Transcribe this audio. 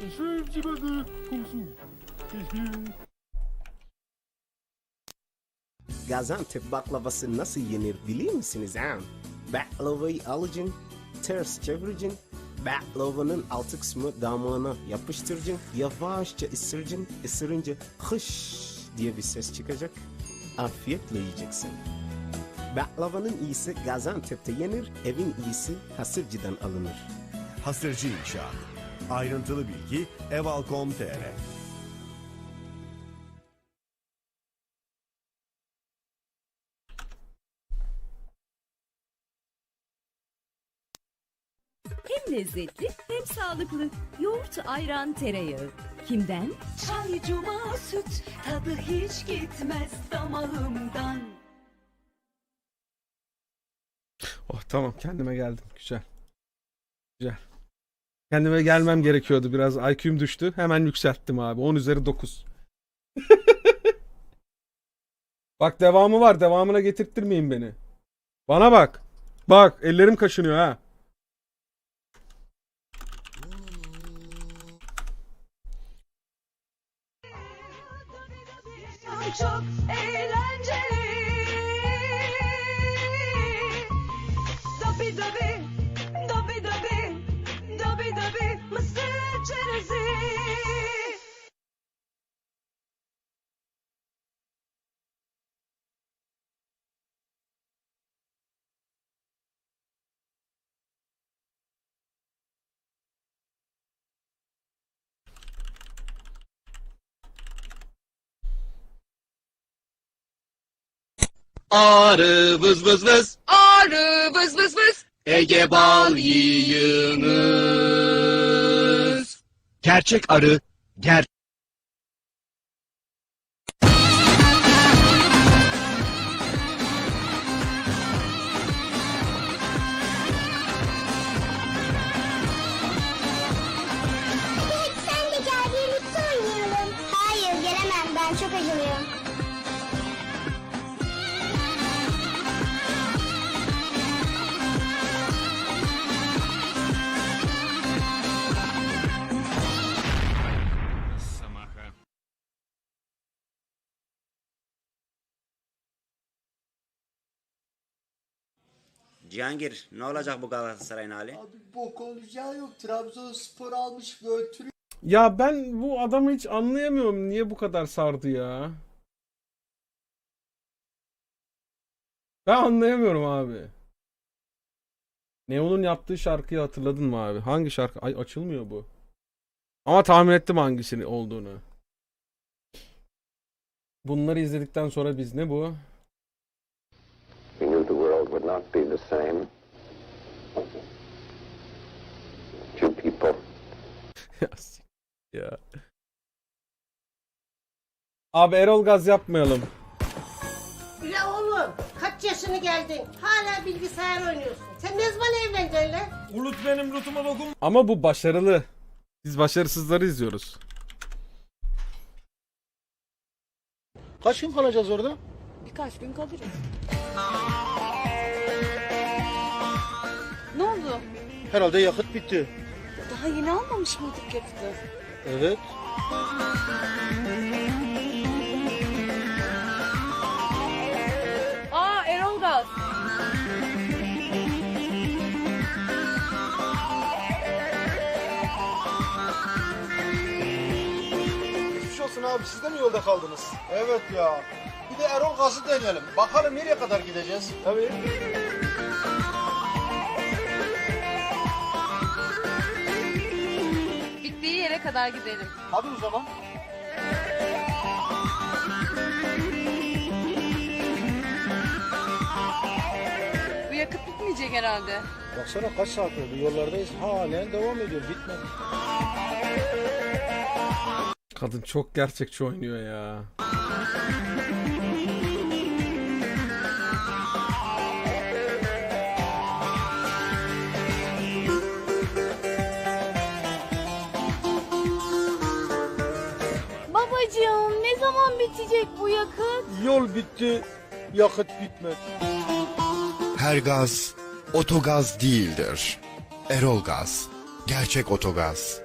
Şef cibadı kumsu. Gaziantep baklavası nasıl yenir biliyor musunuz ha? Baklavayı alacaksın, ters çevireceksin. Baklavanın altı kısmı damağına yapıştıracaksın. Yavaşça ısıracaksın. Isırınca hış diye bir ses çıkacak. Afiyetle yiyeceksin. Baklavanın iyisi Gaziantep'te yenir, evin iyisi hasırcıdan alınır. Hasırcı İnşaat. Ayrıntılı bilgi eval.com.tr Hem lezzetli hem sağlıklı. Yoğurt, ayran, tereyağı. Kimden? Çaycuma süt tadı hiç gitmez damağımdan. Oh tamam kendime geldim. Güzel. Güzel. Kendime gelmem gerekiyordu biraz. IQ'm düştü. Hemen yükselttim abi. 10 üzeri 9. bak devamı var. Devamına getirttirmeyin beni. Bana bak. Bak ellerim kaşınıyor ha. Çok eğlenceli. Dabi dabi, Arı vız vız vız. Arı vız vız vız. Ege bal yiyiniz. Gerçek arı, ger Sen de gel birlikte oynayalım. Hayır gelemem ben çok acılıyım. Cihangir ne olacak bu Galatasaray'ın hali? Abi bok olacağı yok. Trabzonspor almış götürüyor. Ya ben bu adamı hiç anlayamıyorum. Niye bu kadar sardı ya? Ben anlayamıyorum abi. Neon'un yaptığı şarkıyı hatırladın mı abi? Hangi şarkı? Ay açılmıyor bu. Ama tahmin ettim hangisini olduğunu. Bunları izledikten sonra biz ne bu? Not be the same. Two people ya. Abi Erol Gaz yapmayalım. Ya oğlum kaç yaşını geldin? Hala bilgisayar oynuyorsun. Sen ne zaman evleneceksin lan? Ulut benim lutuma dokun. Ama bu başarılı. Biz başarısızları izliyoruz. Kaç gün kalacağız orada? Birkaç gün kalırız. Herhalde yakıt bitti. Daha yeni almamış mıydık yakıtı? Evet. Aa Erol Gaz. Geçmiş olsun abi siz de mi yolda kaldınız? Evet ya. Bir de Erol Gaz'ı deneyelim. Bakalım nereye kadar gideceğiz? Tabii. Kadar gidelim. Hadi o zaman. Bu yakıt bitmeyecek herhalde. Baksana kaç saat oldu yollardayız. Halen devam ediyor bitmedi. Kadın çok gerçekçi oynuyor ya. Zaman bitecek bu yakıt? Yol bitti. Yakıt bitmedi. Her gaz otogaz değildir. Erol Gaz. Gerçek otogaz.